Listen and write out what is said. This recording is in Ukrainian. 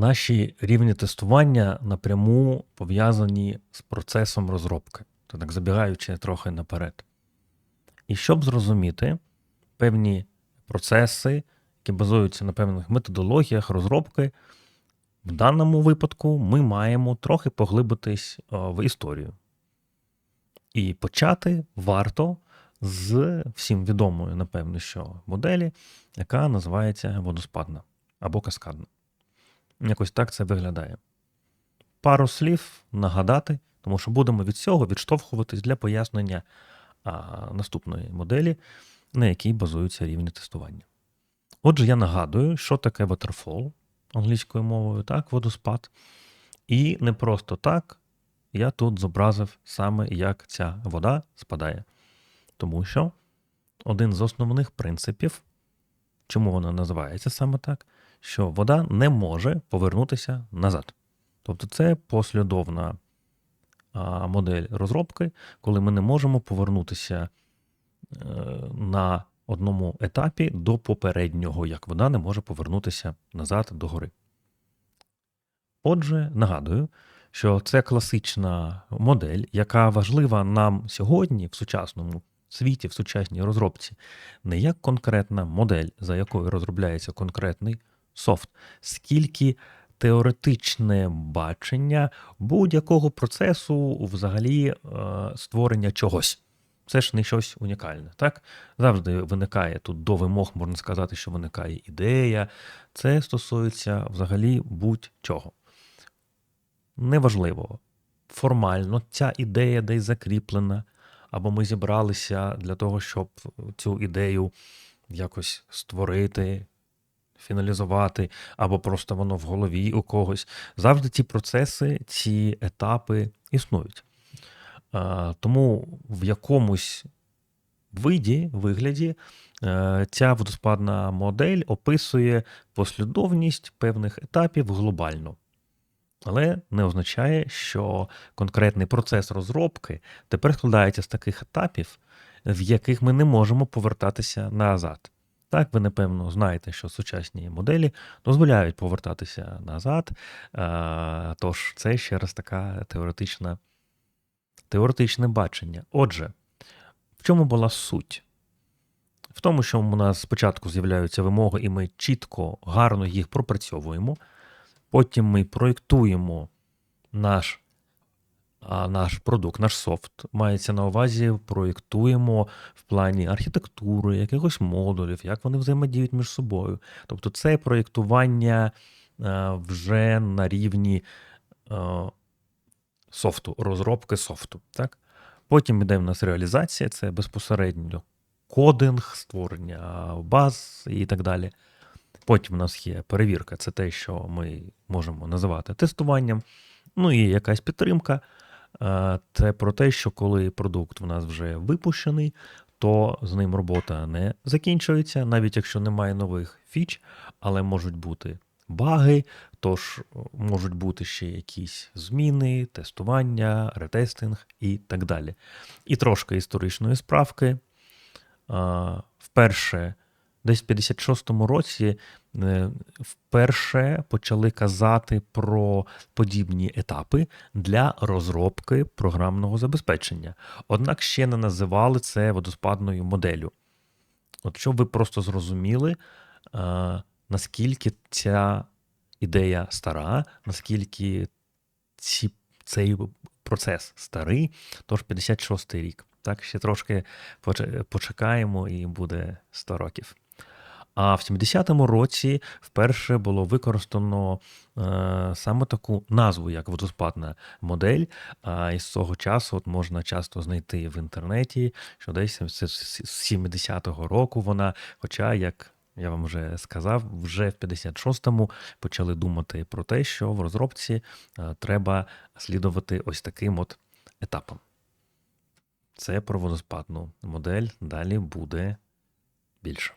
Наші рівні тестування напряму пов'язані з процесом розробки, то так забігаючи трохи наперед. І щоб зрозуміти певні процеси, які базуються на певних методологіях розробки, в даному випадку ми маємо трохи поглибитись е, в історію. І почати варто з всім відомої, напевно, що моделі, яка називається водоспадна або каскадна. Якось так це виглядає. Пару слів нагадати, тому що будемо від цього відштовхуватись для пояснення а, наступної моделі, на якій базуються рівні тестування. Отже, я нагадую, що таке waterfall англійською мовою, так, водоспад. І не просто так я тут зобразив саме, як ця вода спадає. Тому що один з основних принципів, чому вона називається саме так, що вода не може повернутися назад. Тобто це послідовна модель розробки, коли ми не можемо повернутися е, на одному етапі до попереднього, як вода не може повернутися назад до гори. Отже, нагадую, що це класична модель, яка важлива нам сьогодні в сучасному світі, в сучасній розробці, не як конкретна модель, за якою розробляється конкретний софт, скільки теоретичне бачення будь-якого процесу взагалі е, створення чогось. Це ж не щось унікальне. Так? Завжди виникає тут до вимог, можна сказати, що виникає ідея. Це стосується взагалі будь-чого. Неважливо, формально ця ідея десь закріплена, або ми зібралися для того, щоб цю ідею якось створити, фіналізувати, або просто воно в голові у когось. Завжди ці процеси, ці етапи існують. Тому в якомусь виді, вигляді е, ця водоспадна модель описує послідовність певних етапів глобально. Але не означає, що конкретний процес розробки тепер складається з таких етапів, в яких ми не можемо повертатися назад. Так, ви напевно знаєте, що сучасні моделі дозволяють повертатися назад. Тож це ще раз така теоретична, теоретичне бачення. Отже, в чому була суть? В тому, що у нас спочатку з'являються вимоги, і ми чітко, гарно їх пропрацьовуємо. Потім ми проєктуємо наш наш продукт, наш софт мається на увазі, проєктуємо в плані архітектури, якихось модулів, як вони взаємодіють між собою. Тобто це проєктування вже на рівні софту, розробки софту. Так? Потім йде в нас реалізація, це безпосередньо кодинг, створення баз і так далі. Потім у нас є перевірка, це те, що ми можемо називати тестуванням. Ну і якась підтримка. Це про те, що коли продукт в нас вже випущений, то з ним робота не закінчується, навіть якщо немає нових фіч, але можуть бути баги, тож можуть бути ще якісь зміни, тестування, ретестинг і так далі. І трошки історичної справки. Вперше десь в 56-му році е, вперше почали казати про подібні етапи для розробки програмного забезпечення. Однак ще не називали це водоспадною моделлю. От щоб ви просто зрозуміли, е, наскільки ця ідея стара, наскільки ці, цей процес старий, тож 56-й рік. Так, ще трошки почекаємо, і буде 100 років. А в 70-му році вперше було використано е, саме таку назву, як водоспадна модель. А із цього часу от можна часто знайти в інтернеті, що десь з 70-го року вона, хоча як. Я вам вже сказав, вже в 56-му почали думати про те, що в розробці е, треба слідувати ось таким от етапом. Це про водоспадну модель. Далі буде більше.